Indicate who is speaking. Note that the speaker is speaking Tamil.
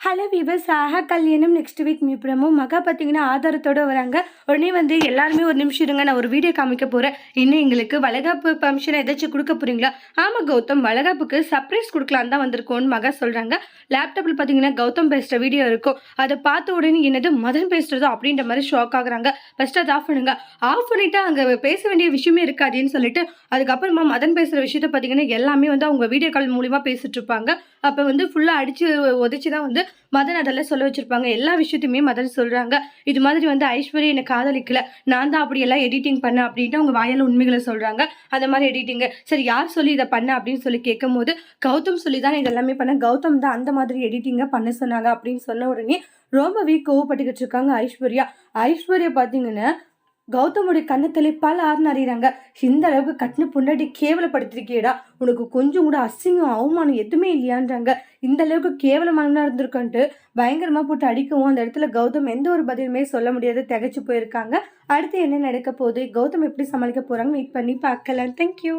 Speaker 1: ஹலோ வீவர்ஸ் ஆஹா கல்யாணம் நெக்ஸ்ட் வீக் மீப்புறமும் மகா பார்த்தீங்கன்னா ஆதாரத்தோட வராங்க. உடனே வந்து எல்லாருமே ஒரு நிமிஷம் இருங்க நான் ஒரு வீடியோ காமிக்க போகிறேன் இன்னும் எங்களுக்கு வளகாப்பு ஃபங்க்ஷன் ஏதாச்சும் கொடுக்க போகிறீங்களா ஆமாம் கௌதம் வளகாப்புக்கு சர்ப்ரைஸ் கொடுக்கலாம் தான் வந்திருக்கோன்னு மகா சொல்கிறாங்க லேப்டாப்பில் பார்த்தீங்கன்னா கௌதம் பேசுகிற வீடியோ இருக்கும். அதை பார்த்த உடனே என்னது மதன் பேசுகிறதோ அப்படின்ற மாதிரி ஷாக் ஆகுறாங்க. ஃபஸ்ட்டு அதை ஆஃப் பண்ணுங்க. ஆஃப் பண்ணிட்டா அங்கே பேச வேண்டிய விஷயமே இருக்காதுன்னு சொல்லிட்டு அதுக்கப்புறமா மதன் பேசுகிற விஷயத்த பார்த்தீங்கன்னா எல்லாமே வந்து அவங்க வீடியோ கால் மூலிமா பேசிட்டு இருப்பாங்க. அப்போ வந்து ஃபுல்லாக அடித்து உதச்சி தான் வந்து மதன் அதெல்லாம் சொல்ல வச்சுருப்பாங்க. எல்லா விஷயத்தையுமே மதன் சொல்கிறாங்க இது மாதிரி வந்து ஐஸ்வர்யா என்னை காதலிக்கல. நான் தான் அப்படியெல்லாம் எடிட்டிங் பண்ணேன் அப்படின்ட்டு அவங்க வாயால் உண்மைகளை சொல்கிறாங்க அந்த மாதிரி எடிட்டிங்கு சரி யார் சொல்லி இதை பண்ண அப்படின்னு சொல்லி கேட்கும் போது கௌதம் சொல்லி தான் இதெல்லாமே பண்ண கௌதம் தான் அந்த மாதிரி எடிட்டிங்கை பண்ண சொன்னாங்க அப்படின்னு சொன்ன உடனே ரொம்பவே கோவப்பட்டுக்கிட்டு இருக்காங்க ஐஸ்வர்யா. ஐஸ்வர்யா பார்த்தீங்கன்னா கௌதமுடைய கண்ணத்திலே பல ஆறுனு அறிகிறாங்க இந்த அளவுக்கு கட்டின பொண்டாட்டி கேவலப்படுத்திருக்கேடா. உனக்கு கொஞ்சம் கூட அசிங்கம் அவமானம் எதுவுமே இல்லையான்றாங்க. இந்த அளவுக்கு கேவலமானதா இருந்திருக்கன்ட்டு பயங்கரமா போட்டு அடிக்கவும் அந்த இடத்துல கௌதம் எந்த ஒரு பதிலுமே சொல்ல முடியாது. திகைச்சு போயிருக்காங்க. அடுத்து என்ன நடக்க போகுது? கௌதம் எப்படி சமாளிக்க போறாங்க வெயிட் பண்ணி பார்க்கலாம். தேங்க்யூ